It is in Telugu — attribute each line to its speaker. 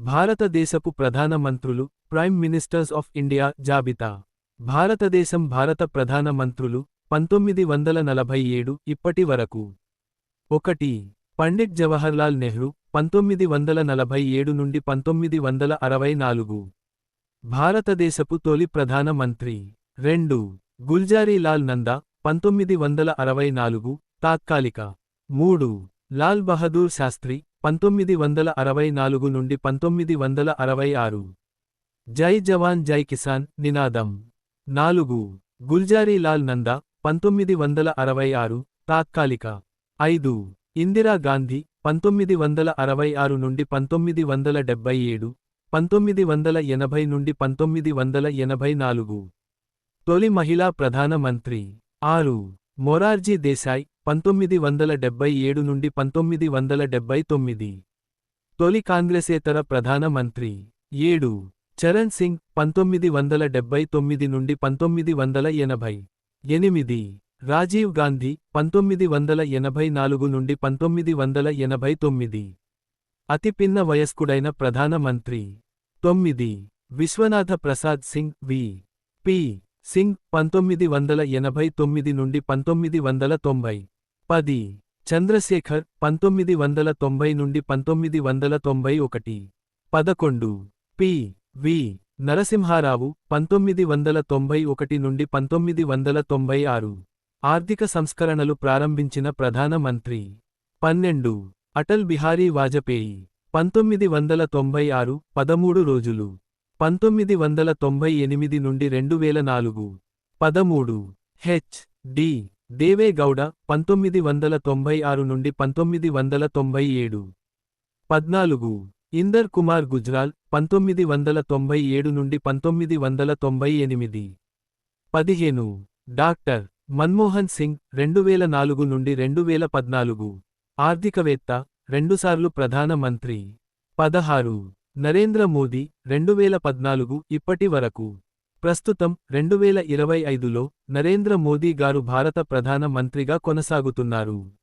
Speaker 1: భారతదేశపు ప్రధాన మంత్రులు ప్రైమ్ మినిస్టర్స్ ఆఫ్ ఇండియా జాబితా. భారతదేశం భారత ప్రధాన మంత్రులు పంతొమ్మిది వందల నలభై ఏడు ఇప్పటి వరకు. ఒకటి. పండిట్ జవహర్లాల్ నెహ్రూ పంతొమ్మిది వందల నలభై ఏడు నుండి పంతొమ్మిది వందల అరవై నాలుగు. భారతదేశపు తొలి ప్రధాన మంత్రి. రెండు. గుల్జారీలాల్ నందా పంతొమ్మిది వందల అరవై నాలుగు తాత్కాలిక. మూడు. లాల్ బహదూర్ శాస్త్రి పంతొమ్మిది వందల అరవై నాలుగు నుండి పంతొమ్మిది వందల అరవై ఆరు. జై జవాన్ జై కిసాన్ నినాదం. నాలుగు. గుల్జారీలాల్ నందా పంతొమ్మిది వందల అరవై ఆరు తాత్కాలిక. ఐదు. ఇందిరాగాంధీ పంతొమ్మిది వందల అరవై ఆరు నుండి పంతొమ్మిది వందల డెబ్బై ఏడు పంతొమ్మిది వందల ఎనభై నుండి పంతొమ్మిది వందల ఎనభై నాలుగు. తొలి మహిళా ప్రధానమంత్రి ఆరు. మొరార్జీ దేశాయ్ పంతొమ్మిది వందల డెబ్బై ఏడు నుండి పంతొమ్మిది వందల డెబ్బై తొమ్మిది. తొలి కాంగ్రెసేతర ప్రధాన మంత్రి. ఏడు. చరణ్ సింగ్ పంతొమ్మిది వందల డెబ్బై తొమ్మిది నుండి పంతొమ్మిది వందల ఎనభై. ఎనిమిది. రాజీవ్ గాంధీ పంతొమ్మిది వందల ఎనభై నాలుగు నుండి పంతొమ్మిది వందల ఎనభై తొమ్మిది. అతిపిన్న వయస్కుడైన ప్రధానమంత్రి తొమ్మిది. విశ్వనాథ ప్రసాద్ సింగ్ వి. పి. సింగ్ పంతొమ్మిది వందల ఎనభై తొమ్మిది నుండి పంతొమ్మిది వందల తొంభై. పది. చంద్రశేఖర్ పంతొమ్మిది వందల తొంభై నుండి పంతొమ్మిది వందల తొంభై ఒకటి. పదకొండు. పి. వి. నరసింహారావు పంతొమ్మిది వందల తొంభై ఒకటి నుండి పంతొమ్మిది వందల తొంభై ఆరు. ఆర్థిక సంస్కరణలు ప్రారంభించిన ప్రధాన మంత్రి. పన్నెండు. అటల్ బిహారీ వాజపేయి. పంతొమ్మిది వందల తొంభై ఆరు పదమూడు రోజులు. పంతొమ్మిది వందల తొంభై ఎనిమిది నుండి రెండు వేల నాలుగు. పదమూడు. హెచ్. డి. దేవేగౌడ పంతొమ్మిది వందల తొంభై ఆరు నుండి పంతొమ్మిది వందల తొంభై ఏడు. పద్నాలుగు. ఇందర్ కుమార్ గుజ్రాల్ పంతొమ్మిది వందల తొంభై ఏడు నుండి పంతొమ్మిది వందల తొంభై ఎనిమిది. పదిహేను. డాక్టర్. మన్మోహన్ సింగ్ రెండు వేల నాలుగు నుండి రెండు వేల పద్నాలుగు. ఆర్థికవేత్త రెండుసార్లు ప్రధాన మంత్రి. పదహారు. నరేంద్ర మోదీ రెండు వేల పద్నాలుగు ఇప్పటి వరకు. ప్రస్తుతం రెండు వేల ఇరవై ఐదులో నరేంద్ర మోదీ గారు భారత ప్రధాన మంత్రిగా కొనసాగుతున్నారు.